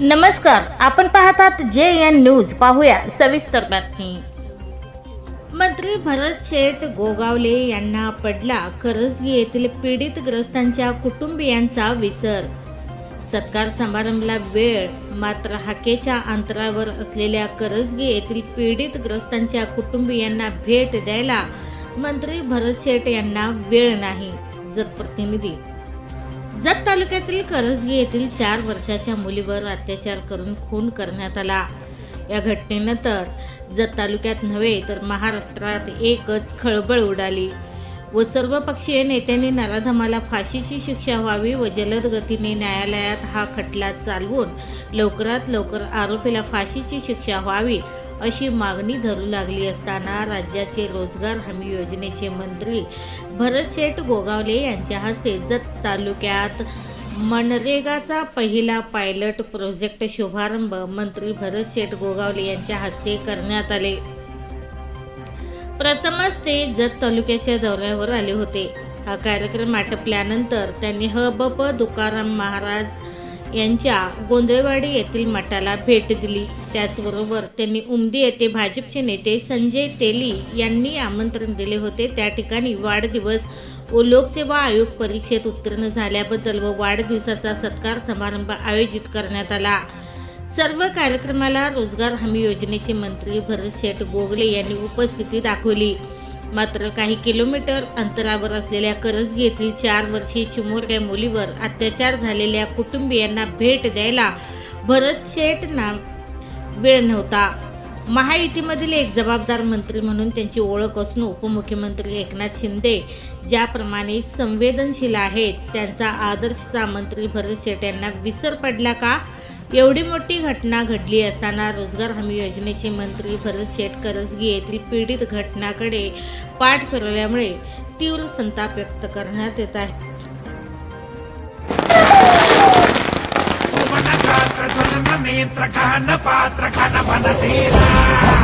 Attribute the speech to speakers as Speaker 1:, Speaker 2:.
Speaker 1: नमस्कार आपण पाहतात जे एन न्यूज़. पाहूया सविस्तर बातमी. मंत्री भरत शेठ गोगावले यांना पडला करजगी येथील पीडित ग्रस्तांच्या कुटुंबियांचा विसर. सत्कार समारंभाला वेळ मात्र हाकेच्या अंतरावर असलेल्या करजगी येथील पीडित ग्रस्तांच्या कुटुंबियांना भेट द्यायला मंत्री भरत शेठ यांना वेळ नाही जत प्रतिनिधी. जत तालुक्यातील करजगी येथील चार वर्षाच्या मुलीवर अत्याचार करून खून करण्यात आला. या घटनेनंतर जत तालुक्यात नव्हे तर महाराष्ट्रात एकच खळबळ उडाली. व सर्वपक्षीय नेत्यांनी नराधमाला फाशीची शिक्षा व्हावी व जलद गतीने न्यायालयात हा खटला चालवून लवकरात लवकर आरोपीला फाशीची शिक्षा व्हावी अशी मागणी धरू लागली असताना राज्याचे रोजगार हमी योजनेचे मंत्री भरत शेठ गोगावले यांच्या हस्ते जत तालुक्यात मनरेगाचा पहिला पायलट प्रोजेक्ट शुभारंभ मंत्री भरत शेठ गोगावले यांच्या हस्ते करण्यात आले. प्रथमच ते जत तालुक्याच्या दौऱ्यावर आले होते. हा कार्यक्रम आटपल्यानंतर त्यांनी हबप तुकाराम महाराज यांच्या गोंधळवाडी येथील मठाला भेट दिली. त्याचबरोबर त्यांनी उमदी येथे भाजपचे नेते संजय तेली यांनी आमंत्रण दिले होते. त्या ठिकाणी वाढदिवस व लोकसेवा आयोग परीक्षेत उत्तीर्ण झाल्याबद्दल व वाढदिवसाचा सत्कार समारंभ आयोजित करण्यात आला. सर्व कार्यक्रमाला रोजगार हमी योजनेचे मंत्री भरत शेठ गोगले यांनी उपस्थिती दाखवली. मात्र काही किलोमीटर अंतरावर असलेल्या करजगी येथील चार वर्षीय चिमुरड्या मुलीवर अत्याचार झालेल्या कुटुंबियांना भेट द्यायला भरत शेठना वेळ नव्हता. महायुतीमधील एक जबाबदार मंत्री म्हणून त्यांची ओळख असून उपमुख्यमंत्री एकनाथ शिंदे ज्याप्रमाणे संवेदनशील आहेत त्यांचा आदर्शचा मंत्री भरत शेठ यांना विसर पडला का? एवढी मोठी घटना घडली असताना रोजगार हमी योजनेचे मंत्री भरत शेठ करजगी येथील पीडित घटनाकडे पाठ फिरवल्यामुळे तीव्र संताप व्यक्त करण्यात येत आहे.
Speaker 2: पात्र खान